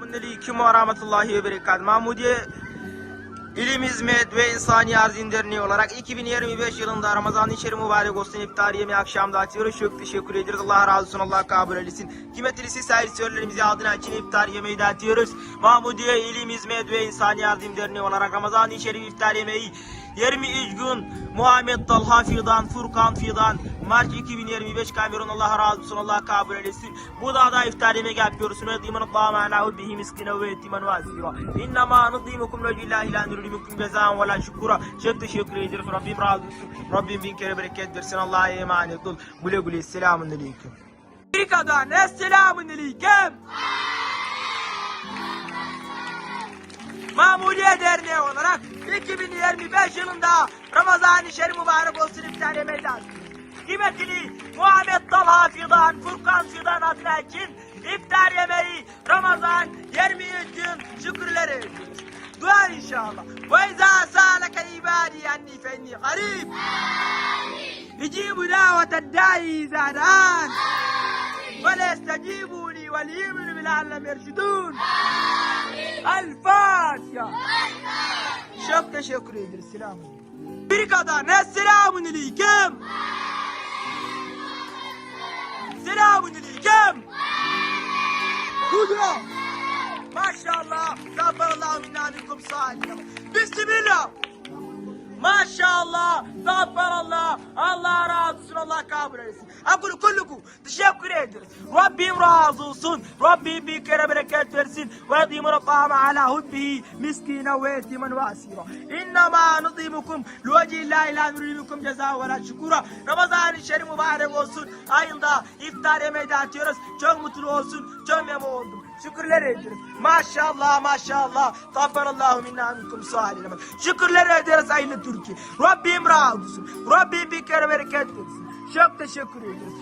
Selamun Aleyküm ve Rahmetullahi ve Berekatuhu. Mahmudiye İlim Hizmet ve İnsani Arzin Derneği olarak 2025 yılında Ramazan-ı Şerif mübarek olsun iftari yemeği akşamda açıyoruz. Çok teşekkür ederiz. Allah razı olsun. Allah kabul eylesin. Kıymetli siz servisörlerimize adına için iftar yemeği dağıtıyoruz. Mahmudiye İlim Hizmet ve İnsani Arzin Derneği olarak Ramazan-ı Şerif iftar yemeği 23 gün Muhammed Talha Fidan, Furkan Fidan, Mart 2025 Kamerun Allah razı olsun Allah kabul eylesin. Bu da da iftar yemek yapıyoruz. Nedimen Allah ma'na bihi miskine ve yetimen ve asira. İnnemâ nedimukum lecillahi ila nurimukum cezâen ve la şükura. Çok teşekkür ederiz. Rabbim razı olsun. Rabbim bin kere bereket versin. Allah'a emanet ol. Güle güle. Selamun aleyküm. Amerika'dan Esselamun aleyküm. Mamuliye Derneği olarak 2025 yılında Ramazan-ı Şerif mübarek olsun iftar yemeği dağıtıyoruz. Kıymetli Muhammed Talha Fidan, Furkan Fidan adına için iftar yemeği Ramazan 23 gün şükürler ediyoruz. Dua inşallah. Ve izâ sâleke ibâdî anni fe inni garîb. İcîbu dâvete dâi izâ dâan. Ve lestecîbû li ve liyeminu bil'allem yerşudûn. El teşekkür ederiz. Selamun. Bir kadar ne selamun aleyküm. Selamun aleyküm. Hudra. Maşallah. Zabbarallahu minna minkum salihin. Bismillah. Maşallah. Zabbarallah. Allah kabul etsin. Akulu kulluku. Teşekkür ederiz. Rabbim razı olsun. Rabbim bir kere bereket versin. Ve yedimu rakama ala hubbihi miskine ve yetimen ve asira. İnnemâ nıdimukum lüvecillahi la nurimukum ceza ve la şükura. Ramazan-ı Şerif mübarek olsun. Ayında iftar yemeği dağıtıyoruz. Çok mutlu olsun. Çok memnun oldum. Şükürler ederiz. Maşallah maşallah. Tabbarallahu minna minkum salihin. Şükürler ederiz aynı Türkiye. Rabbim razı olsun. Rabbim bir kere bereket versin. Çok teşekkür ederiz.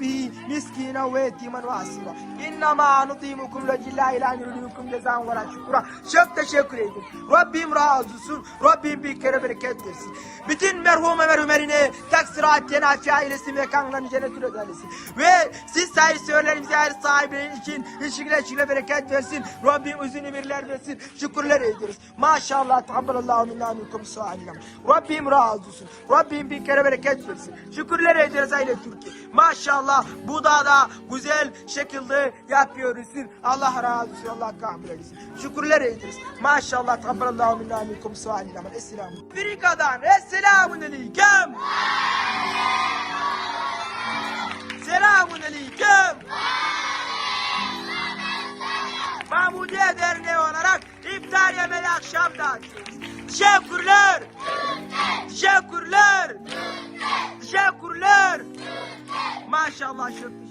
Hubbihi miskine ve yetimen ve asira. İnnemâ nutimukum lecillahi la nurimukum cezan ve la şükura. Çok teşekkür ederiz. Rabbim razı olsun. Rabbim bir kere bereket versin. Bütün merhum ve merhumerine taksirat cennet ailesi mekanlarını cennet ödelesin. Ve siz servisörlerimize her sahibinin için ilişkiler ilişkiler bereket versin. Rabbim uzun ömürler versin. Şükürler ederiz. Maşallah. Tabbalallahu minna minkum. Rabbim razı olsun. Rabbim bir kere bereket versin. Şükürler ederiz aile Türkiye. Maşallah bu da da güzel şekilde yapıyoruz. Allah razı olsun. Allah kabul etsin. Şükürler ederiz. Maşallah. Tabbalallahu minna minkum salihin. Esselamu. Amerika'dan. Esselamun aleyküm. Selamun aleyküm. Mahmudiye Derneği olarak iftar yemeği akşamda açıyoruz. Teşekkürler. Maşallah çok